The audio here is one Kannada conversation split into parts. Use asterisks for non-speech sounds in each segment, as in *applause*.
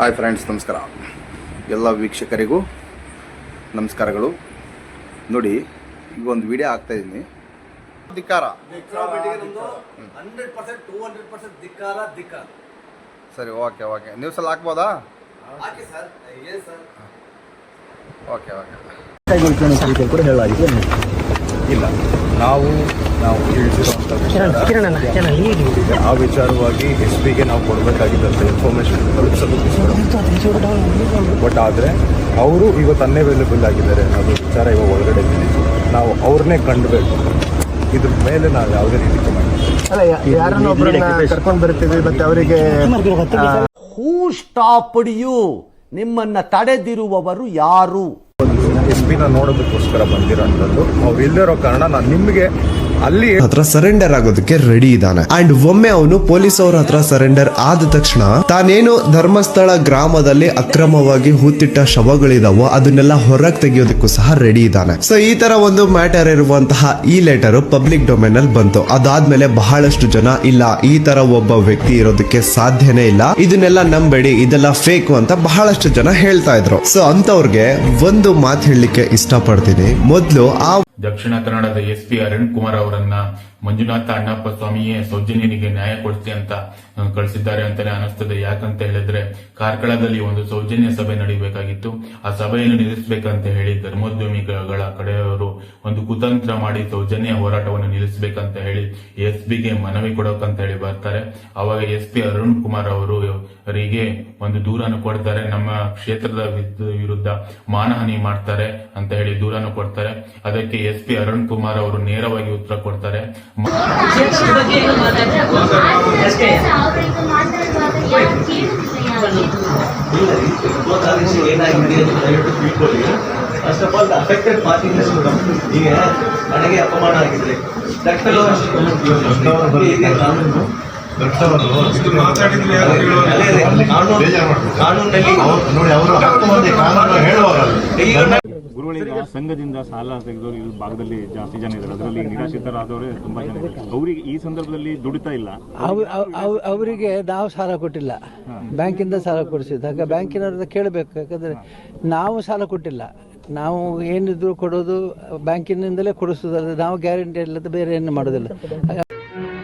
ಹಾಯ್ ಫ್ರೆಂಡ್ಸ್ ನಮಸ್ಕಾರ. ಎಲ್ಲ ವೀಕ್ಷಕರಿಗೂ ನಮಸ್ಕಾರಗಳು. ನೋಡಿ ಈಗ ಒಂದು ವಿಡಿಯೋ ಆಗ್ತಾ ಇದ್ದೀನಿ. ಧಿಕ್ಕಾರ. ಸರಿ ಓಕೆ ಓಕೆ ನ್ಯೂಸಲ್ಲಿ ಹಾಕ್ಬೋದಾ? ಹಾಕಿ ಸರ್. ಏನು ಸರ್? ಓಕೆ ಓಕೆ ಇಲ್ಲ. ನಾವು ನಾವು ತಿಳಿಸಿರುವಂಥ ವಿಚಾರ ಆ ವಿಚಾರವಾಗಿ ಎಸ್ ಪಿಗೆ ನಾವು ಕೊಡಬೇಕಾಗಿದ್ದಂಥ ಇನ್ಫಾರ್ಮೇಷನ್ ತಲುಪಿಸಲು ಬಟ್ ಆದರೆ ಅವರು ಇವತ್ತು ಅನ್ಅವೈಲೇಬಲ್ ಆಗಿದ್ದಾರೆ ಅನ್ನೋದು ವಿಚಾರ ಇವಾಗ ಒಳಗಡೆ ನಾವು ಅವ್ರನ್ನೇ ಕಂಡಬೇಕು. ಇದ್ರ ಮೇಲೆ ನಾವು ಯಾವುದೇ ರೀತಿ ಒಬ್ಬರನ್ನ ಕರ್ಕೊಂಡು ಬರ್ತೀವಿ ಮತ್ತೆ ಅವರಿಗೆ ಹೂ ಸ್ಟಾಪ್ ಯು ನಿಮ್ಮನ್ನ ತಡೆದಿರುವವರು ಯಾರು? ಎಸ್ ಪಿನ ನೋಡೋದಕ್ಕೋಸ್ಕರ ಬಂದಿರೋಂಥದ್ದು ಅವ್ರು ಇಲ್ಲದಿರೋ ಕಾರಣ ನಾನು ನಿಮಗೆ ಅಲ್ಲಿ ಹತ್ರ ಸರೆಂಡರ್ ಆಗೋದಕ್ಕೆ ರೆಡಿ ಇದ್ದಾನೆ. ಅಂಡ್ ಒಮ್ಮೆ ಅವನು ಪೊಲೀಸ್ ಅವ್ರ ಹತ್ರ ಸರೆಂಡರ್ ಆದ ತಕ್ಷಣ ತಾನೇನು ಧರ್ಮಸ್ಥಳ ಗ್ರಾಮದಲ್ಲಿ ಅಕ್ರಮವಾಗಿ ಹೂತಿಟ್ಟ ಶವಗಳಿದಾವೋ ಅದನ್ನೆಲ್ಲ ಹೊರಗೆ ತೆಗೆಯೋದಕ್ಕೂ ಸಹ ರೆಡಿ ಇದ್ದಾನೆ. ಸೊ ಈ ತರ ಒಂದು ಮ್ಯಾಟರ್ ಇರುವಂತಹ ಈ ಲೆಟರ್ ಪಬ್ಲಿಕ್ ಡೊಮೇನ್ ಅಲ್ಲಿ ಬಂತು. ಅದಾದ್ಮೇಲೆ ಬಹಳಷ್ಟು ಜನ ಇಲ್ಲ, ಈ ತರ ಒಬ್ಬ ವ್ಯಕ್ತಿ ಇರೋದಕ್ಕೆ ಸಾಧ್ಯನೇ ಇಲ್ಲ. ಇದನ್ನೆಲ್ಲ ನಂಬೇಡಿ, ಇದೆಲ್ಲ ಫೇಕ್ ಅಂತ ಬಹಳಷ್ಟು ಜನ ಹೇಳ್ತಾ ಇದ್ರು. ಸೊ ಅಂತವ್ರಿಗೆ ಒಂದು ಮಾತು ಹೇಳಲಿಕ್ಕೆ ಇಷ್ಟಪಡ್ತೀನಿ. ಮೊದ್ಲು ಆ ದಕ್ಷಿಣ ಕನ್ನಡದ ಎಸ್ ಪಿ ಅರುಣ್ ಕುಮಾರ್ ಅವರನ್ನ ಮಂಜುನಾಥ ಅಣ್ಣಪ್ಪ ಸ್ವಾಮಿಯೇ ಸೌಜನ್ಯನಿಗೆ ನ್ಯಾಯ ಕೊಡಿಸಿ ಅಂತ ಕಳಿಸಿದ್ದಾರೆ ಅಂತಾನೆ ಅನಿಸ್ತದೆ ಯಾಕಂತ ಹೇಳಿದ್ರೆ ಕಾರ್ಕಳದಲ್ಲಿ ಒಂದು ಸೌಜನ್ಯ ಸಭೆ ನಡೀಬೇಕಾಗಿತ್ತು. ಆ ಸಭೆಯನ್ನು ನಿಲ್ಲಿಸಬೇಕಂತ ಹೇಳಿ ಧರ್ಮೋದ್ಯಮಿಗಳ ಕಡೆಯವರು ಒಂದು ಕುತಂತ್ರ ಮಾಡಿ ಸೌಜನ್ಯ ಹೋರಾಟವನ್ನು ನಿಲ್ಲಿಸಬೇಕಂತ ಹೇಳಿ ಎಸ್ ಬಿಗೆ ಮನವಿ ಕೊಡೋಕಂತ ಹೇಳಿ ಬರ್ತಾರೆ. ಅವಾಗ ಎಸ್ ಪಿ ಅರುಣ್ ಕುಮಾರ್ ಅವರು ಅವರಿಗೆ ಒಂದು ದೂರನ್ನು ಕೊಡ್ತಾರೆ. ನಮ್ಮ ಕ್ಷೇತ್ರದ ವಿರುದ್ಧ ಮಾನಹಾನಿ ಮಾಡ್ತಾರೆ ಅಂತ ಹೇಳಿ ದೂರನ್ನು ಕೊಡ್ತಾರೆ. ಅದಕ್ಕೆ ಎಸ್ ಪಿ ಅರುಣ್ ಕುಮಾರ್ ಅವರು ನೇರವಾಗಿ ಉತ್ತರ ಕೊಡ್ತಾರೆ. ಏನಾಗಿದೆ ಅಂತ ದಯವಿಟ್ಟು ತಿಳ್ಕೊಳ್ಳಿ ಫಸ್ಟ್ ಅಫೆಕ್ಟೆಡ್ ಪಾರ್ಟಿ ಈಗ ನನಗೆ ಅಪಮಾನ ಆಗಿದೆ ಇದೆ ಕಾನೂನು ಅದೇ ಅದೇ, ಕಾನೂನು- ಕಾನೂನಲ್ಲಿ ಈಗ ನಾನು- ಸಂಘದಿಂದ ಸಾಲ ತೆಗೆದವರು ಈ ಭಾಗದಲ್ಲಿ ಜಾಸ್ತಿ ಜನ ಇದ್ದಾರೆ ಅದರಲ್ಲಿ ನಿರಾಶ್ರಿತರಾದವರೇ ತುಂಬಾ ಜನ ಇದ್ದಾರೆ ಅವರಿಗೆ ಈ ಸಂದರ್ಭದಲ್ಲಿ ದುಡಿತಾ ಇಲ್ಲ. ಅವ್- ಅವ್- ಅವ್- ಅವರಿಗೆ ನಾವು ಸಾಲ ಕೊಟ್ಟಿಲ್ಲ. ಬ್ಯಾಂಕಿಂದ ಸಾಲ ಕೊಡಿಸಿದಾಗ ಬ್ಯಾಂಕಿನವ್ರದ್ದು ಕೇಳಬೇಕು. ಯಾಕಂದ್ರೆ ನಾವು ಸಾಲ ಕೊಟ್ಟಿಲ್ಲ. ನಾವು ಏನಿದ್ರು ಕೊಡೋದು ಬ್ಯಾಂಕಿನಿಂದಲೇ ಕೊಡಿಸೋದಲ್ಲ ನಾವು ಗ್ಯಾರಂಟಿ ಇಲ್ಲದ ಬೇರೆ ಏನು ಮಾಡೋದಿಲ್ಲ.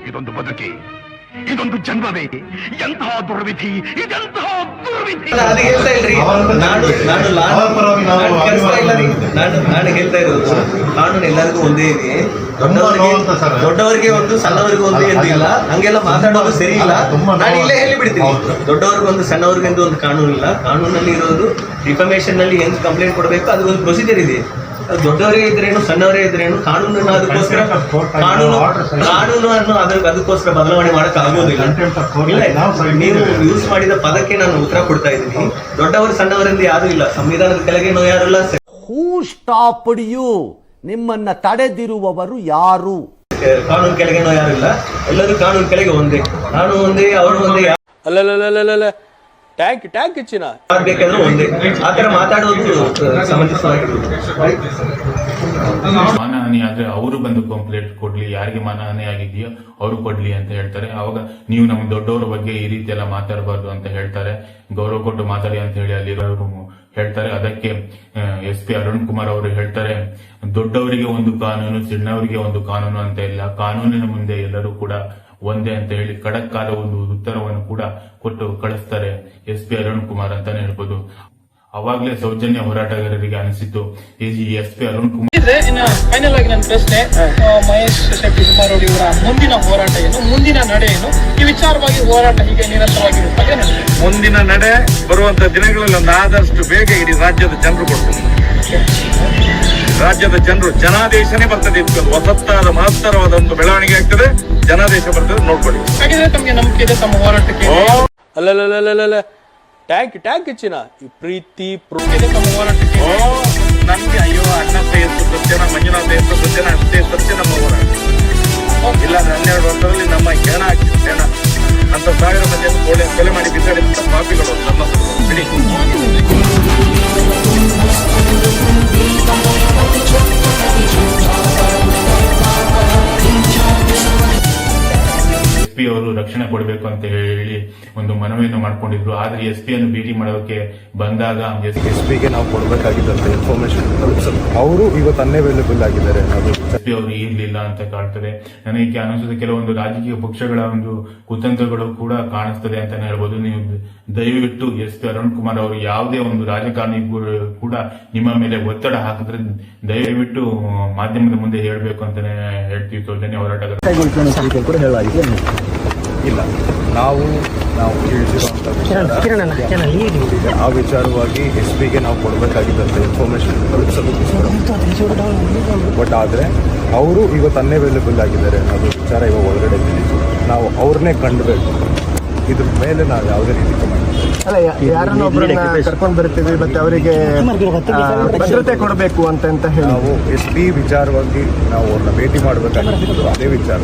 ಇದೊಂದು ಬದುಕಿ. ಇದೊಂದು ಜನ್ಮವೇ. ಎಂತಹ ದುರ್ವಿಧಿ. ಇದೆಂತಹ ನಾನು ಅದು ಹೇಳ್ತಾ ಇಲ್ರಿ. ನಾನು ನಾನು ನಾನು ನಾನು. ನಾನು ನಾನು ಹೇಳ್ತಾ ಇರೋದು. ಕಾನೂನು ಎಲ್ಲರಿಗೂ ಒಂದೇ ಇದೆ. ದೊಡ್ಡವರಿಗೆ ಒಂದು ಸಣ್ಣವರಿಗೆ ಒಂದು ಎಂದು ಇಲ್ಲ. ಹಂಗೆಲ್ಲ. ಮಾತಾಡೋದು ಸರಿ ಇಲ್ಲ ನಾನು ಇಲ್ಲೇ ಹೇಳಿ ಬಿಡ್ತೀನಿ ದೊಡ್ಡವರಿಗೆ ಒಂದು ಸಣ್ಣವ್ರಿಗೆ ಒಂದು ಕಾನೂನು ಇಲ್ಲ ಕಾನೂನಲ್ಲಿ ಇರೋದು ಡಿಫಮೇಷನ್ನಲ್ಲಿ ಏನ್ ಕಂಪ್ಲೇಂಟ್ ಕೊಡಬೇಕು ಅದಕ್ಕೊಂದು ಪ್ರೊಸೀಜರ್ ಇದೆ. ಅದು ದೊಡ್ಡವರೇ ಇದ್ರೇನು ಸಣ್ಣವರೇ ಇದ್ರೇನು ಕಾನೂನನ್ನು ಅದಕ್ಕೋಸ್ಕರ ಕಾನೂನು ಕಾನೂನನ್ನು ಅದ್ರ ಅದಕ್ಕೋಸ್ಕರ ಬದಲಾವಣೆ ಮಾಡಕ್ ಆಗೋದಿಲ್ಲ ಇಲ್ಲ, ನೀವು ಯೂಸ್ ಮಾಡಿದ ಪದಕ್ಕೆ ನಾನು ಉತ್ತರ ಕೊಡ್ತಾ ಇದ್ದೀನಿ. ದೊಡ್ಡವರು ಸಣ್ಣವರಿಂದ ಯಾರು ಇಲ್ಲ. ಸಂವಿಧಾನದ ಯಾರು ಯಾರಲ್ಲ ಹೂ ಸ್ಟಾಪ್ಡ್ ಯು ನಿಮ್ಮನ್ನ ತಡೆದಿರುವವರು ಯಾರು? ಕಾನೂನು ಕೆಳಗೇನೋ ಯಾರು ಇಲ್ಲ. ಎಲ್ಲರೂ ಕಾನೂನು ಕೆಳಗೆ ಒಂದೇ. ನಾನು ಒಂದೇ ಅವರು ಒಂದೇ ಅಲ್ಲಲ್ಲಲ್ಲಲ್ಲ ಟ್ಯಾಂಕ್ ಟ್ಯಾಂಕ್ ಸಮಂಜಸವಾಗಿರುವುದು ಮಾನಹಾನಿ ಆದ್ರೆ ಅವರು ಬಂದು ಕಂಪ್ಲೇಂಟ್ ಕೊಡ್ಲಿ ಯಾರಿಗೆ ಮಾನಹಾನಿ ಆಗಿದೆಯೋ ಅವರು ಕೊಡ್ಲಿ ಅಂತ ಹೇಳ್ತಾರೆ. ಅವಾಗ ನೀವು ನಮ್ಮ ದೊಡ್ಡವರ ಬಗ್ಗೆ ಈ ರೀತಿ ಎಲ್ಲ ಮಾತಾಡಬಾರ್ದು ಅಂತ ಹೇಳ್ತಾರೆ. ಗೌರವ ಕೊಟ್ಟು ಮಾತಾಡಿ ಅಂತ ಹೇಳಿ ಅಲ್ಲಿರೋರು ಹೇಳ್ತಾರೆ. ಅದಕ್ಕೆ ಎಸ್ ಪಿ ಅರುಣ್ ಕುಮಾರ್ ಅವರು ಹೇಳ್ತಾರೆ ದೊಡ್ಡವರಿಗೆ ಒಂದು ಕಾನೂನು ಸಣ್ಣವರಿಗೆ ಒಂದು ಕಾನೂನು ಅಂತ ಇಲ್ಲ. ಕಾನೂನಿನ ಮುಂದೆ ಎಲ್ಲರೂ ಕೂಡ ಒಂದೇ ಅಂತ ಹೇಳಿ ಖಡಕ್ ಆದ ಒಂದು ಉತ್ತರವನ್ನು ಕೂಡ ಕೊಟ್ಟು ಕಳಿಸ್ತಾರೆ ಎಸ್ ಪಿ ಅರುಣ್ ಕುಮಾರ್ ಅಂತಾನೆ ಹೇಳ್ಬೋದು. ಅವಾಗ್ಲೇ ಸೌಜನ್ಯ ಹೋರಾಟಗಾರರಿಗೆ ಅನಿಸಿತ್ತು S P Arun Kumar final ಆಗಿ ನನ್ನ ಪ್ರಶ್ನೆ ಮಹೇಶ್ ಶೆಟ್ಟಿ ಕುಮಾರ್ ಇವರ ಮುಂದಿನ ಹೋರಾಟ ಏನು ಮುಂದಿನ ನಡೆ ಏನು ಈ ವಿಚಾರವಾಗಿ ಹೋರಾಟ ಹೀಗೆ ನಿರಂತರವಾಗಿರುತ್ತೆ ಮುಂದಿನ ನಡೆ ಬರುವಂತ ದಿನಗಳಲ್ಲಿ ಒಂದು ಆದಷ್ಟು ಬೇಗ ಇಡೀ ರಾಜ್ಯದ ಜನರು ಕೊಡ್ತಾರೆ. ರಾಜ್ಯದ ಜನರು ಜನಾದೇಶನೇ ಬರ್ತದೆ ಇದಕ್ಕೊಂದು ಹೊಸತ್ತಾದ ಮಹತ್ತರವಾದ ಒಂದು ಬೆಳವಣಿಗೆ ಆಗ್ತದೆ. ಜನಾದೇಶ ಬರ್ತದೆ ನೋಡ್ಕೊಳ್ಳಿ. ಹಾಗಿದ್ರೆ ತಮಗೆ ನಂಬಿಕೆ ಇದೆ ತಮ್ಮ ಹೋರಾಟಕ್ಕೆ ಅಲ್ಲಲ್ಲಲ್ಲಲ್ಲ ಟ್ಯಾಂಕ್ ಈ ಪ್ರೀತಿ ಪ್ರೋ- ನಂಬಿಕೆ ಇದೆ ತಮ್ಮ ಹೋರಾಟಕ್ಕೆ ನಮ್ಗೆ ಅಯ್ಯೋ ಅಣ್ಣಪ್ಪ ಮಾಡ್ಕೊಂಡಿದ್ರು. ಆದ್ರೆ ಎಸ್ ಪಿ ಅನ್ನು ಭೇಟಿ ಮಾಡೋಕೆ ಬಂದಾಗ ಎಸ್ ಪಿ ಪಿಗೆ ನಾವು ಕೊಡಬೇಕಾಗಿದ್ದಂತ ಇನ್ಫಾರ್ಮೇಶನ್ ಅವರು ಇವತ್ತು ಅನ್ಅವೈಲೇಬಲ್ ಆಗಿದ್ದಾರೆ ಎಸ್ ಪಿ ಅವರು ಇರ್ಲಿಲ್ಲ ಅಂತ ಕಾಣ್ತದೆ. ನನಗೆ ಅನಿಸುತ್ತೆ ಕೆಲವೊಂದು ರಾಜಕೀಯ ಪಕ್ಷಗಳ ಒಂದು ಕುತಂತ್ರಗಳು ಕೂಡ ಕಾಣಿಸ್ತದೆ ಅಂತಾನೆ ಹೇಳ್ಬೋದು. ನೀವು ದಯವಿಟ್ಟು ಎಸ್ ಪಿ ಅರುಣ್ ಕುಮಾರ್ ಅವರು ಯಾವುದೇ ಒಂದು ರಾಜಕಾರಣಿ ಕೂಡ ನಿಮ್ಮ ಮೇಲೆ ಒತ್ತಡ ಹಾಕಿದ್ರೆ ದಯವಿಟ್ಟು ಮಾಧ್ಯಮದ ಮುಂದೆ ಹೇಳಬೇಕು ಅಂತಾನೆ ಹೇಳ್ತೀವಿ ಹೋರಾಟಗಾರ. ಇಲ್ಲ. ನಾವು ನಾವು ತಿಳಿಸಿರುವಂಥ ವಿಚಾರ. ಆ ವಿಚಾರವಾಗಿ ಎಸ್ ಪಿಗೆ ನಾವು ಕೊಡಬೇಕಾಗಿದ್ದಂಥ ಇನ್ಫಾರ್ಮೇಶನ್ ತಲುಪಿಸಲು ಬಟ್ ಆದರೆ ಅವರು ಇವತ್ತು ಅನ್ಅವೈಲೇಬಲ್ ಆಗಿದ್ದಾರೆ ಅನ್ನೋದು ವಿಚಾರ ಇವಾಗ ಒಳಗಡೆ ತಿಳಿಸಿ. ನಾವು ಅವ್ರನ್ನೇ ಕಂಡುಬೇಕು. ಇದ್ರ ಮೇಲೆ ನಾವು ಯಾವುದೇ ರೀತಿ ಕಮೆಂಟ್ ಅಲ್ಲ ಯಾರನ್ನ ಒಬ್ಬರನ್ನ ಕರ್ಕೊಂಡು ಬರ್ತೀವಿ ಮತ್ತೆ ಅವರಿಗೆ ಭದ್ರತೆ ಕೊಡಬೇಕು ಅಂತ ಅಂತ ಹೇಳಿ. ನಾವು ಎಸ್ ಪಿ ವಿಚಾರವಾಗಿ ನಾವು ಅವ್ರನ್ನ ಭೇಟಿ ಮಾಡಬೇಕಾಗಿತ್ತು. ಅದೇ ವಿಚಾರ.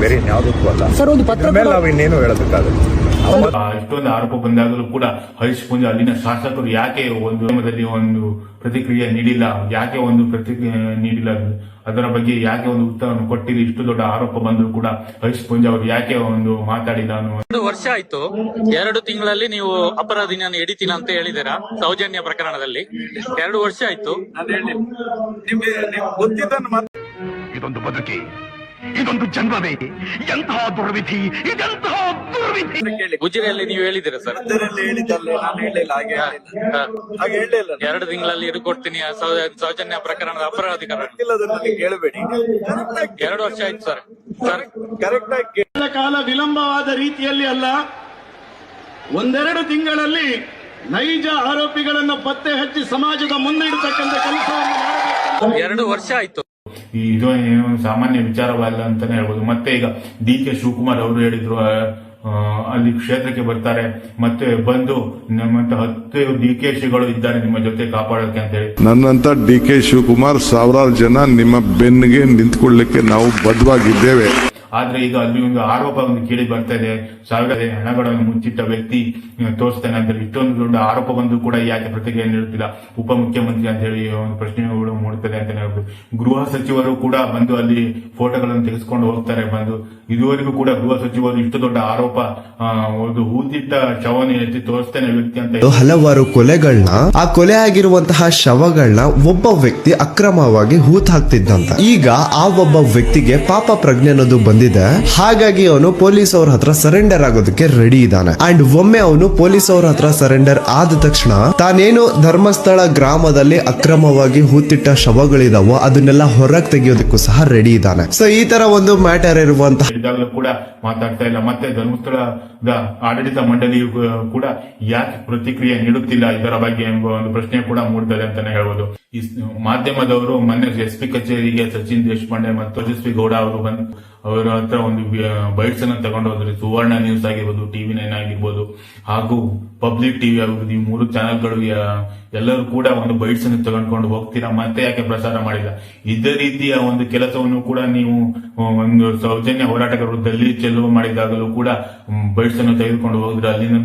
ಬೇರೆ ಇನ್ಯಾವುದಕ್ಕೂ ಅಲ್ಲ. ನಾವು ಇನ್ನೇನು ಹೇಳೋದಕ್ಕಾಗುತ್ತೆ ಆ, ಇಷ್ಟೊಂದು ಆರೋಪ ಬಂದಾಗಲೂ ಕೂಡ ಹರೀಶ್ ಪುಂಜ ಅಲ್ಲಿನ ಶಾಸಕರು ಯಾಕೆ ಒಂದು ಕ್ರಮದಲ್ಲಿ ಒಂದು ಪ್ರತಿಕ್ರಿಯೆ ನೀಡಿಲ್ಲ? ಯಾಕೆ ಒಂದು ಪ್ರತಿಕ್ರಿಯೆ ನೀಡಿಲ್ಲ? ಅದರ ಬಗ್ಗೆ ಯಾಕೆ ಒಂದು ಉತ್ತರವನ್ನು ಕೊಟ್ಟಿಲ್ಲ ಇಷ್ಟು ದೊಡ್ಡ ಆರೋಪ ಬಂದರೂ ಕೂಡ ಹರೀಶ್ ಪುಂಜ ಅವರು ಯಾಕೆ ಒಂದು ಮಾತಾಡಿಲ್ಲ ಒಂದು ಎರಡು ವರ್ಷ ಆಯ್ತು. ಎರಡು ತಿಂಗಳಲ್ಲಿ ನೀವು ಅಪರಾಧಿನ ಹಿಡಿತೀನಿ ಅಂತ ಹೇಳಿದಿರ ಸೌಜನ್ಯ ಪ್ರಕರಣದಲ್ಲಿ. ಎರಡು ವರ್ಷ ಆಯ್ತು. ನಿಮ್ಗೆ ಗೊತ್ತಿದ್ದನ್ನು ಮಾತ್ರ ಇದೊಂದು ಬದುಕಿ ಇದೊಂದು ಜನ್ಮವೇ. ಎಂತಹ ದುರ್ವಿಧಿ ಇದೆಂತಹ ದುರ್ವಿಧಿ. ಗುಜರಿಯಲ್ಲಿ ನೀವು ಹೇಳಿದಿರ ಸರ್? ಹೇಳಿದ್ದಲ್ಲೇ ನಾನು ಹೇಳಿಲ್ಲ ಹಾಗೆ ಹೇಳಿಲ್ಲ. ಹಾಗೆ ಹೇಳಿಲ್ಲ ಎರಡು ತಿಂಗಳಲ್ಲಿ ಇದು ಕೊಡ್ತೀನಿ ಸೌ- ಸೌಜನ್ಯ ಪ್ರಕರಣದ ಅಪರಾಧಿಕರ. ಕೇಳಬೇಡಿ. ಎರಡು ವರ್ಷ ಆಯ್ತು ಸರ್. ಸರ್. ಕರೆಕ್ಟ್ ಆಗಿ ಕಾಲ ವಿಳಂಬವಾದ ರೀತಿಯಲ್ಲಿ ಅಲ್ಲ ಒಂದೆರಡು ತಿಂಗಳಲ್ಲಿ ನೈಜ ಆರೋಪಿಗಳನ್ನು ಪತ್ತೆ ಹಚ್ಚಿ ಸಮಾಜದ ಮುಂದೆ ಇಡತಕ್ಕಂಥ ಕೆಲಸವನ್ನು ಮಾಡಬೇಕು. ಎರಡು ವರ್ಷ ಆಯ್ತು. ಇದು ಸಾಮಾನ್ಯ ವಿಚಾರವಲ್ಲ ಅಂತಾನೆ ಹೇಳ್ಬೋದು. ಮತ್ತೆ ಈಗ ಡಿ ಕೆ ಶಿವಕುಮಾರ್ ಅವರು ಹೇಳಿದ್ರು ಅಲ್ಲಿ ಕ್ಷೇತ್ರಕ್ಕೆ ಬರ್ತಾರೆ. ಮತ್ತೆ ಬಂದು ನಮ್ಮಂತ ಹತ್ತು ಡಿ ಕೆ ಶಿಗಳು ಇದ್ದಾರೆ ನಿಮ್ಮ ಜೊತೆ ಕಾಪಾಡೋಕೆ ಅಂತ ಹೇಳಿ. ನನ್ನಂತ ಡಿ ಕೆ ಶಿವಕುಮಾರ್ ಸಾವಿರಾರು ಜನ ನಿಮ್ಮ ಬೆನ್ನಿಗೆ ನಿಂತ್ಕೊಳ್ಳಿಕ್ಕೆ ನಾವು ಬದ್ಧವಾಗಿದ್ದೇವೆ. ಆದ್ರೆ ಈಗ ಅಲ್ಲಿ ಒಂದು ಆರೋಪ ಒಂದು ಕೇಳಿ ಬರ್ತಾ ಇದೆ ಸಾವಿರ ಹಣಗಳನ್ನು ಮುಂಚಿಟ್ಟ ವ್ಯಕ್ತಿ ತೋರಿಸ್ತಾನೆ ಅಂತ ಇಷ್ಟೊಂದು ದೊಡ್ಡ ಆರೋಪ ಬಂದು ಕೂಡ ಯಾಕೆ ಪ್ರತಿಕ್ರಿಯೆ ನೀಡುತ್ತಿಲ್ಲ. ಉಪಮುಖ್ಯಮಂತ್ರಿ ಅಂತ ಹೇಳಿ ಒಂದು ಪ್ರಶ್ನೆಗಳು ಮೂಡುತ್ತದೆ ಅಂತ ಹೇಳ್ಬೋದು. ಗೃಹ ಸಚಿವರು ಕೂಡ ಬಂದು ಅಲ್ಲಿ ಫೋಟೋಗಳನ್ನು ತೆಗೆಸ್ಕೊಂಡು ಹೋಗ್ತಾರೆ. ಬಂದು ಇದುವರೆಗೂ ಕೂಡ ಗೃಹ ಸಚಿವರು ಇಷ್ಟು ದೊಡ್ಡ ಆರೋಪ ಒಂದು ಹೂತಿಟ್ಟ ಶವನ ಎತ್ತಿ ತೋರಿಸ್ತೇನೆ ವ್ಯಕ್ತಿ ಅಂತ ಹಲವಾರು ಕೊಲೆಗಳನ್ನ ಆ ಕೊಲೆ ಆಗಿರುವಂತಹ ಶವಗಳನ್ನ ಒಬ್ಬ ವ್ಯಕ್ತಿ ಅಕ್ರಮವಾಗಿ ಹೂತ್ ಹಾಕ್ತಿದ್ದಂತ. ಈಗ ಆ ಒಬ್ಬ ವ್ಯಕ್ತಿಗೆ ಪಾಪ ಪ್ರಜ್ಞೆ ಅನ್ನೋದು ಬಂದಿದೆ. ಹಾಗಾಗಿ ಅವನು ಪೊಲೀಸ್ ಅವ್ರ ಹತ್ರ ಸರೆಂಡರ್ ಆಗೋದಕ್ಕೆ ರೆಡಿ ಇದ್ದಾನೆ. ಅಂಡ್ ಒಮ್ಮೆ ಅವನು ಪೊಲೀಸ್ ಅವ್ರ ಹತ್ರ ಸರೆಂಡರ್ ಆದ ತಕ್ಷಣ ತಾನೇನು ಧರ್ಮಸ್ಥಳ ಗ್ರಾಮದಲ್ಲಿ ಅಕ್ರಮವಾಗಿ ಹೂತಿಟ್ಟ ಶವಗಳಿದಾವೋ ಅದನ್ನೆಲ್ಲ ಹೊರಗೆ ತೆಗೆಯೋದಕ್ಕೂ ಸಹ ರೆಡಿ ಇದ್ದಾನೆ. ಸೊ ಈ ತರ ಒಂದು ಮ್ಯಾಟರ್ ಇರುವಂತಹ ಇದ್ದಾಗಲೂ ಕೂಡ ಮಾತಾಡ್ತಾ ಇಲ್ಲ. ಮತ್ತೆ ಧರ್ಮಸ್ಥಳದ ಆಡಳಿತ ಮಂಡಳಿಯು ಕೂಡ ಯಾಕೆ ಪ್ರತಿಕ್ರಿಯೆ ನೀಡುತ್ತಿಲ್ಲ? ಇದರ ಬಗ್ಗೆ ಎಂಬ ಒಂದು ಪ್ರಶ್ನೆ ಕೂಡ ಮೂಡ್ತದೆ ಅಂತಾನೆ ಹೇಳ್ಬೋದು. ಈ ಮಾಧ್ಯಮದವರು ಮೊನ್ನೆ ಎಸ್ ಪಿ ಕಚೇರಿಗೆ ಸಚಿನ್ ದೇಶಪಾಂಡೆ ಮತ್ತು ತೇಜಸ್ವಿ ಗೌಡ ಅವರು ಬಂದು ಅವರ ಹತ್ರ ಒಂದು ಬೈಟ್ಸ್ ಅನ್ನ ತಗೊಂಡು ಹೋದ್ರೆ ಸುವರ್ಣ ನ್ಯೂಸ್ ಆಗಿರ್ಬೋದು ಟಿವಿ ನೈನ್ ಆಗಿರ್ಬೋದು, ಹಾಗೂ ಪಬ್ಲಿಕ್ ಟಿವಿ ಆಗಿರ್ಬೋದು, ಈ ಮೂರು ಚಾನೆಲ್ಗಳು ಎಲ್ಲರೂ ಕೂಡ ಒಂದು ಬೈಟ್ಸ್ ಅನ್ನು ತಗೊಂಡ್ಕೊಂಡು ಹೋಗ್ತೀರಾ? ಮತ್ತೆ ಯಾಕೆ ಪ್ರಸಾರ ಮಾಡಿಲ್ಲ? ಇದೇ ರೀತಿಯ ಒಂದು ಕೆಲಸವನ್ನು ಕೂಡ ನೀವು ಒಂದು ಸೌಜನ್ಯ ಹೋರಾಟಗಾರರು ದಲ್ಲಿ ಚೆಲುವು ಮಾಡಿದಾಗಲೂ ಕೂಡ ಬೈಟ್ಸ್ ಅನ್ನು ತೆಗೆದುಕೊಂಡು ಹೋಗಿದ್ರೆ ಅಲ್ಲಿನ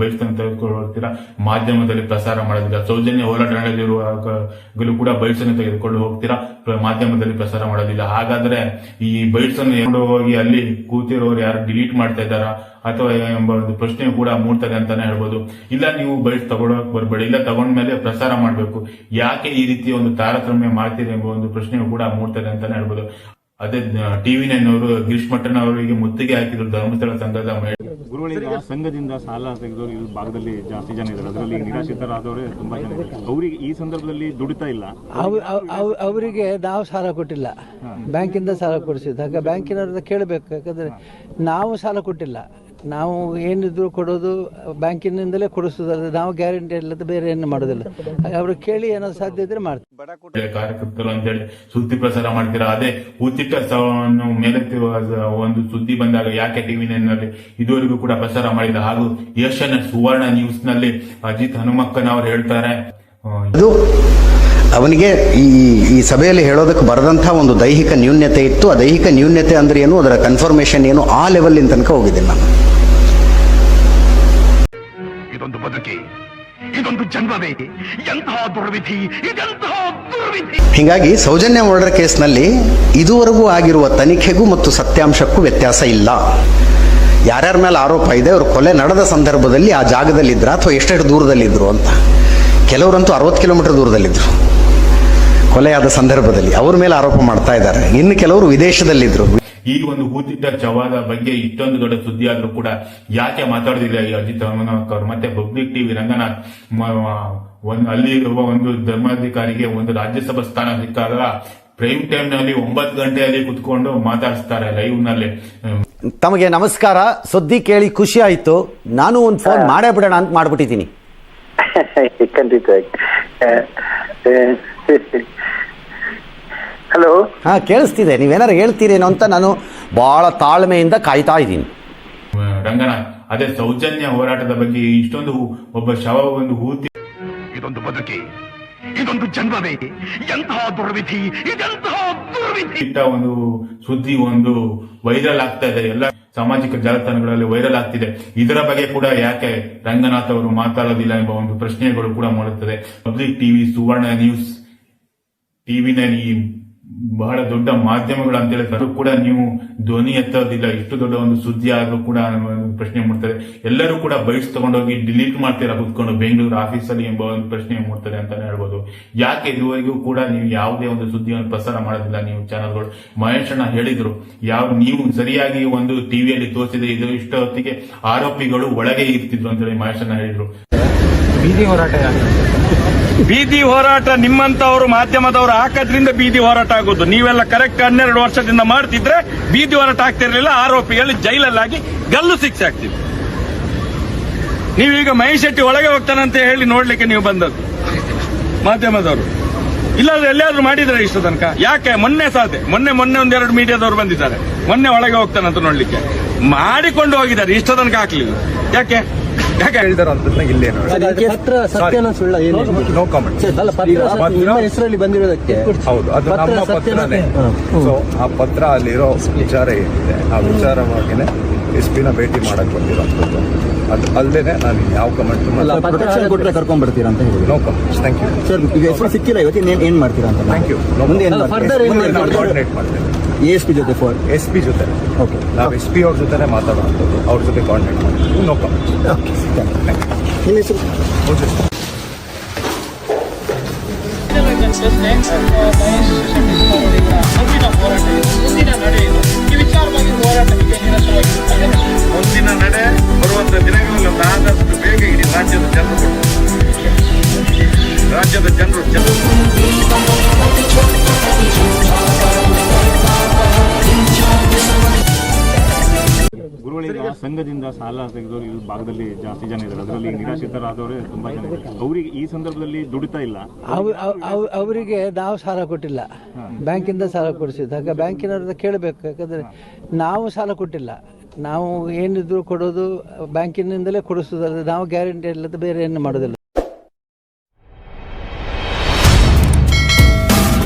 ಬೈಟ್ಸ್ ಅನ್ನು ತೆಗೆದುಕೊಂಡು ಹೋಗ್ತೀರಾ? ಮಾಧ್ಯಮದಲ್ಲಿ ಪ್ರಸಾರ ಮಾಡೋದಿಲ್ಲ ಸೌಜನ್ಯ ಹೋರಾಟ ನಡೆದಿರುವಾಗಲೂ ಕೂಡ ಬೈಟ್ಸ್ ಅನ್ನು ತೆಗೆದುಕೊಂಡು ಹೋಗ್ತೀರಾ? ಮಾಧ್ಯಮದಲ್ಲಿ ಪ್ರಸಾರ ಮಾಡೋದಿಲ್ಲ. ಹಾಗಾದ್ರೆ ಈ ಬೈಟ್ಸ್ ಅನ್ನು ಎತ್ಕೊಂಡು ಹೋಗಿ ಅಲ್ಲಿ ಕೂತಿರೋರು ಯಾರು ಡಿಲೀಟ್ ಮಾಡ್ತಾ ಇದ್ದಾರಾ? ಅಥವಾ ಎಂಬ ಒಂದು ಪ್ರಶ್ನೆ ಕೂಡ ಮೂಡ್ತದೆ ಅಂತಾನೆ ಹೇಳ್ಬೋದು. ಇಲ್ಲ, ನೀವು ಬೈಟ್ ತಗೊಳಕ್ ಬರಬೇಡಿ. ಇಲ್ಲ, ತಗೊಂಡ್ಮೇಲೆ ಪ್ರಸಾರ ಮಾಡಬೇಕು. ಯಾಕೆ ಈ ರೀತಿ ಒಂದು ತಾರತಮ್ಯ ಮಾಡ್ತೀರಿ ಎಂಬ ಒಂದು ಪ್ರಶ್ನೆ ಕೂಡ ಮೂಡ್ತದೆ ಅಂತಾನೆ ಹೇಳ್ಬೋದು. ಅದೇ ಟಿವಿ ನೈನ್ ಅವರು ಗಿರೀಶ್ ಮಟ್ಟನ್ ಅವರಿಗೆ ಮುತ್ತಿಗೆ ಹಾಕಿದ್ರು ಧರ್ಮಸ್ಥಳ ಸಂಘದ ಗುರುಗಳಿಗೆ ಸಂಘದಿಂದ ಸಾಲ ತೆಗೆದವರು ಈ ಭಾಗದಲ್ಲಿ ಜಾಸ್ತಿ ಜನ ಇದ್ದಾರೆ. ಅದರಲ್ಲಿ ನಿರಾಶ್ರಿತರಾದವರೇ ತುಂಬಾ ಜನ ಇದ್ದಾರೆ. ಅವರಿಗೆ ಈ ಸಂದರ್ಭದಲ್ಲಿ ದುಡಿತಾ ಇಲ್ಲ. ಅವ್- ಅವ್- ಅವ್- ಅವರಿಗೆ ನಾವು ಸಾಲ ಕೊಟ್ಟಿಲ್ಲ. ಬ್ಯಾಂಕಿಂದ ಸಾಲ ಕೊಡಿಸಿದ್ದು. ಹಾಗೆ ಬ್ಯಾಂಕಿನ ಕೇಳಬೇಕು. ಯಾಕಂದ್ರೆ ನಾವು ಸಾಲ ಕೊಟ್ಟಿಲ್ಲ. ನಾವು ಏನಿದ್ರು ಕೊಡೋದು ಬ್ಯಾಂಕಿನಿಂದಲೇ ಕೊಡಿಸೋದಲ್ಲ ನಾವು ಗ್ಯಾರಂಟಿ ಇಲ್ಲದ ಬೇರೆ ಏನು ಮಾಡೋದಿಲ್ಲ. ಅವರು ಕೇಳಿ ಏನೋ ಸಾಧ್ಯ ಇದ್ರೆ ಮಾಡ್ತೀವಿ ಕಾರ್ಯಕರ್ತರು ಅಂತೇಳಿ ಸುದ್ದಿ ಪ್ರಸಾರ ಮಾಡ್ತೀರಾ? ಅದೇ ಉಚಿತ ಸ್ಥಳವನ್ನು ಮೇಲೆತ್ತಿರುವ ಒಂದು ಸುದ್ದಿ ಬಂದಾಗ ಯಾಕೆ ಟಿವಿ ನಲ್ಲಿ ಇದುವರೆಗೂ ಕೂಡ ಪ್ರಸಾರ ಮಾಡಿದ ಹಾಗೂ ಏಷ್ಯನ್ ಸುವರ್ಣ ನ್ಯೂಸ್ನಲ್ಲಿ ಅಜಿತ್ ಹನುಮಕ್ಕನವರು ಹೇಳ್ತಾರೆ. ಅದು ಅವನಿಗೆ ಈ ಈ ಸಭೆಯಲ್ಲಿ ಹೇಳೋದಕ್ಕೆ ಬರದಂತಹ ಒಂದು ದೈಹಿಕ ನ್ಯೂನ್ಯತೆ ಇತ್ತು. ಆ ದೈಹಿಕ ನ್ಯೂನ್ಯತೆ ಅಂದ್ರೆ ಏನು? ಅದರ ಕನ್ಫರ್ಮೇಷನ್ ಏನು? ಆ ಲೆವೆಲ್ ತನಕ ಹೋಗಿದ್ದೀನಿ ನಾನು. ಬದುಕಿ. ಇದೊಂದು ಜನ್ಮವೇ. ಎಂತಹ ದುರ್ವಿಧಿ, ಇದೆಂತಹ ದುರ್ವಿಧಿ. ಹೀಗಾಗಿ ಸೌಜನ್ಯ ಮರ್ಡರ್ ಕೇಸ್ನಲ್ಲಿ ಇದುವರೆಗೂ ಆಗಿರುವ ತನಿಖೆಗೂ ಮತ್ತು ಸತ್ಯಾಂಶಕ್ಕೂ ವ್ಯತ್ಯಾಸ ಇಲ್ಲ. ಯಾರ್ಯಾರ ಮೇಲೆ ಆರೋಪ ಇದೆ, ಅವರು ಕೊಲೆ ನಡೆದ ಸಂದರ್ಭದಲ್ಲಿ ಆ ಜಾಗದಲ್ಲಿದ್ದರು ಅಥವಾ ಎಷ್ಟೆಷ್ಟು ದೂರದಲ್ಲಿದ್ದರು ಅಂತ. ಕೆಲವರಂತೂ ಅರವತ್ತು ಕಿಲೋಮೀಟರ್ ದೂರದಲ್ಲಿದ್ದರು ಕೊಲೆಯಾದ ಸಂದರ್ಭದಲ್ಲಿ ಅವ್ರ ಮೇಲೆ ಆರೋಪ ಮಾಡ್ತಾ ಇದ್ದಾರೆ. ಇನ್ನು ಕೆಲವರು ವಿದೇಶದಲ್ಲಿದ್ದರು ಈ ಒಂದು ಹೂತಿಟ್ಟ ಚವಾದ ಬಗ್ಗೆ ಇಷ್ಟೊಂದು ದೊಡ್ಡ ಸುದ್ದಿ ಆದ್ರೂ ಕೂಡ ಯಾಕೆ ಮಾತಾಡೋದಿಲ್ಲ ಈ ಅಜಿತ್ ರಂಗನಾಥ್ ಅವರು? ಮತ್ತೆ ಪಬ್ಲಿಕ್ ಟಿವಿ ರಂಗನಾಥ್ ಮ- ಒಂದು ಅಲ್ಲಿ ಇರುವ ಒಂದು ಧರ್ಮಾಧಿಕಾರಿಗೆ ಒಂದು ರಾಜ್ಯಸಭಾ ಸ್ಥಾನ ಸಿಕ್ಕಾಗ ಪ್ರೈಮ್ ಟೈಮ್ನಲ್ಲಿ ಒಂಬತ್ತು ಗಂಟೆಯಲ್ಲಿ ಕುತ್ಕೊಂಡು ಮಾತಾಡಿಸ್ತಾರೆ ಲೈವ್ನಲ್ಲಿ. ತಮಗೆ ನಮಸ್ಕಾರ. ಸುದ್ದಿ ಕೇಳಿ ಖುಷಿ ಆಯ್ತು. ನಾನು ಒಂದು ಫೋನ್ ಮಾಡೇ ಬಿಡೋಣ ಅಂತ ಮಾಡ್ಬಿಟ್ಟಿದ್ದೀನಿ. *laughs* ಖಂಡಿತವಾಗಿ ಹಲೋ ಹಾ ಕೇಳಿಸ್ತಿದೆ. ನೀವೇನಾರು ಹೇಳ್ತೀರೇನೋ ಅಂತ ನಾನು ಬಹಳ ತಾಳ್ಮೆಯಿಂದ ಕಾಯ್ತಾ ಇದ್ದೀನಿ. ರಂಗನಾಥ್ ಅದೇ ಸೌಜನ್ಯ ಹೋರಾಟದ ಬಗ್ಗೆ ಇಷ್ಟೊಂದು ಒಬ್ಬ ಶವ ಒಂದು ಹೂತಿ ಇದೊಂದು ಬದುಕಿ ಇದೊಂದು ಜನ್ಮವೇ ಎಂತಹ ದುರ್ವಿಧಿ ಇದೆಂತಹ ದುರ್ವಿಧಿ. ಇಟ್ಟ ಒಂದು ಸುದ್ದಿ ಒಂದು ವೈರಲ್ ಆಗ್ತಾ ಇದೆ. ಎಲ್ಲ ಸಾಮಾಜಿಕ ಜಾಲತಾಣಗಳಲ್ಲಿ ವೈರಲ್ ಆಗ್ತಿದೆ. ಇದರ ಬಗ್ಗೆ ಕೂಡ ಯಾಕೆ ರಂಗನಾಥ್ ಅವರು ಮಾತಾಡೋದಿಲ್ಲ ಎಂಬ ಒಂದು ಪ್ರಶ್ನೆಗಳು ಕೂಡ ಮಾಡುತ್ತದೆ. Public TV Suvarna news TV nine ಬಹಳ ದೊಡ್ಡ ಮಾಧ್ಯಮಗಳು ಅಂತ ಹೇಳಿದ್ರು ಕೂಡ ನೀವು ಧ್ವನಿ ಎತ್ತೋದಿಲ್ಲ. ಇಷ್ಟು ದೊಡ್ಡ ಒಂದು ಸುದ್ದಿ ಆದ್ರೂ ಕೂಡ ಪ್ರಶ್ನೆ ಮಾಡ್ತಾರೆ. ಎಲ್ಲರೂ ಕೂಡ ಬೈಟ್ಸ್ ತಗೊಂಡೋಗಿ ಡಿಲೀಟ್ ಮಾಡ್ತೀರಾ? ಕುತ್ಕೊಂಡು ಬೆಂಗಳೂರು ಆಫೀಸಲ್ಲಿ ಎಂಬ ಒಂದು ಪ್ರಶ್ನೆ ಮೂಡ್ತಾರೆ ಅಂತಾನೆ ಹೇಳ್ಬೋದು. ಯಾಕೆ ಇದುವರೆಗೂ ಕೂಡ ನೀವು ಯಾವುದೇ ಒಂದು ಸುದ್ದಿಯನ್ನು ಪ್ರಸಾರ ಮಾಡೋದಿಲ್ಲ? ನೀವು ಚಾನಲ್ಗಳು ಮಹೇಶ್ ಅಣ್ಣ ಹೇಳಿದ್ರು, ಯಾವ ನೀವು ಸರಿಯಾಗಿ ಒಂದು ಟಿವಿಯಲ್ಲಿ ತೋರಿಸಿದೆ ಇದು ಇಷ್ಟ ಹೊತ್ತಿಗೆ ಆರೋಪಿಗಳು ಒಳಗೆ ಇರ್ತಿದ್ರು ಅಂತೇಳಿ ಮಹೇಶ್ ಅಣ್ಣ ಹೇಳಿದ್ರು. ಬೀದಿ ಹೋರಾಟ ಬೀದಿ ಹೋರಾಟ ನಿಮ್ಮಂತವರು ಮಾಧ್ಯಮದವರು ಹಾಕೋದ್ರಿಂದ ಬೀದಿ ಹೋರಾಟ ಆಗೋದು. ನೀವೆಲ್ಲ ಕರೆಕ್ಟ್ ಹನ್ನೆರಡು ವರ್ಷದಿಂದ ಮಾಡ್ತಿದ್ರೆ ಬೀದಿ ಹೋರಾಟ ಆಗ್ತಿರ್ಲಿಲ್ಲ ಆರೋಪಿಗಳು ಜೈಲಲ್ಲಾಗಿ ಗಲ್ಲು ಶಿಕ್ಷೆ ಆಗ್ತಿದ್ರು ನೀವೀಗ ಮಹೇಶ್ ಶೆಟ್ಟಿ ಒಳಗೆ ಹೋಗ್ತಾನಂತ ಹೇಳಿ ನೋಡ್ಲಿಕ್ಕೆ ನೀವು ಬಂದದ್ದು, ಮಾಧ್ಯಮದವರು. ಇಲ್ಲಾದ್ರೆ ಎಲ್ಲಿಯಾದ್ರೂ ಮಾಡಿದ್ರೆ ಇಷ್ಟು ತನಕ? ಯಾಕೆ? ಮೊನ್ನೆ ಸಾಧ್ಯ. ಮೊನ್ನೆ ಮೊನ್ನೆ ಒಂದೆರಡು ಮೀಡಿಯಾದವರು ಬಂದಿದ್ದಾರೆ. ಮೊನ್ನೆ ಒಳಗೆ ಹೋಗ್ತಾನಂತ ನೋಡ್ಲಿಕ್ಕೆ. ಮಾಡಿಕೊಂಡು ಹೋಗಿದ್ದಾರೆ. ಇಷ್ಟು ತನಕ ಹಾಕ್ಲಿಲ್ಲ. ಯಾಕೆ? ಯಾಕೆ ಹೇಳಿದಾರೆ ಅಂತ ಇಲ್ಲೇ ನೋಡಿ ಪತ್ರ ಸತ್ಯನ ಸುಳ್ಳ ಏನು ನೋ ಕಾಮೆಂಟ್ ಅಲ್ಲ ಪತ್ರ ನಿಮ್ಮ ಹೆಸರಲ್ಲಿ ಬಂದಿರೋದಕ್ಕೆ ಹೌದು ಅದು ನಮ್ಮ ಪತ್ರನೇ. ಸೊ ಆ ಪತ್ರ ಅಲ್ಲಿರೋ ವಿಚಾರ ಏನಿದೆ ಆ ವಿಚಾರವಾಗಿನೇ ಎಸ್ ಪಿನ ಭೇಟಿ ಮಾಡಕ್ ಬಂದಿರೋಂಥದ್ದು. ಅದು ಅಲ್ಲದೆ ನಾನು ಯಾವ ಕಮೆಂಟ್ ಕೊಟ್ರೆ ಕರ್ಕೊಂಡ್ ಬರ್ತೀರಾ ಅಂತ ಹೇಳಿ no comment thank you sir ಈಗ ಹೆಸರು ಸಿಕ್ಕಿಲ್ಲ ಇವತ್ತು ಏನು ಮಾಡ್ತೀರಾ ಅಂತ. ಥ್ಯಾಂಕ್ ಯು ಮುಂದೆ ಏನು ಮಾಡ್ತೇನೆ. ಎಸ್ ಪಿ ಜೊತೆ ಫೋನ್ ಎಸ್ ಪಿ ಜೊತೆ. ಓಕೆ ನಾವು ಎಸ್ ಪಿ ಅವ್ರ ಜೊತೆನೇ ಮಾತಾಡುವಂಥದ್ದು ಅವ್ರ ಜೊತೆ ಕಾಂಟ್ಯಾಕ್ಟ್ ಮಾಡ್ತೀವಿ ನೋ ಓಕೆ ನಿಮ್ಮ ಹೆಸರು? ಓಕೆ ಮುಂದಿನ ನಡೆ ಬರುವಂತ ದಿನಗಳಲ್ಲಿ ಆದಷ್ಟು ಬೇಗ ಇಡೀ ರಾಜ್ಯದ ಜನರು ರಾಜ್ಯದ ಜನರು ಜನರು ಗುರುಗಳಿಗ ಸಂಘದಿಂದ ಸಾಲ ತೆಗೆದವರು ಈ ಭಾಗದಲ್ಲಿ ಜಾಸ್ತಿ ಜನ ಇದ್ದಾರೆ. ಅದರಲ್ಲಿ ನಿರಾಶ್ರಿತರಾದವರೇ ತುಂಬಾ ಜನ ಇದ್ದಾರೆ. ಅವರಿಗೆ ಈ ಸಂದರ್ಭದಲ್ಲಿ ದುಡಿತಾ ಇಲ್ಲ. ಅವ್- ಅವ್- ಅವ್- ಅವರಿಗೆ ನಾವು ಸಾಲ ಕೊಟ್ಟಿಲ್ಲ. ಬ್ಯಾಂಕಿಂದ ಸಾಲ ಕೊಡಿಸಿದಾಗ ಬ್ಯಾಂಕಿನವ್ರದ್ದು ಕೇಳಬೇಕು. ಯಾಕಂದ್ರೆ ನಾವು ಸಾಲ ಕೊಟ್ಟಿಲ್ಲ. ನಾವು ಏನಿದ್ರು ಕೊಡೋದು ಬ್ಯಾಂಕಿನಿಂದಲೇ ಕೊಡಿಸೋದಲ್ಲ ನಾವು ಗ್ಯಾರಂಟಿ ಇಲ್ಲದ ಬೇರೆ ಏನು ಮಾಡೋದಿಲ್ಲ.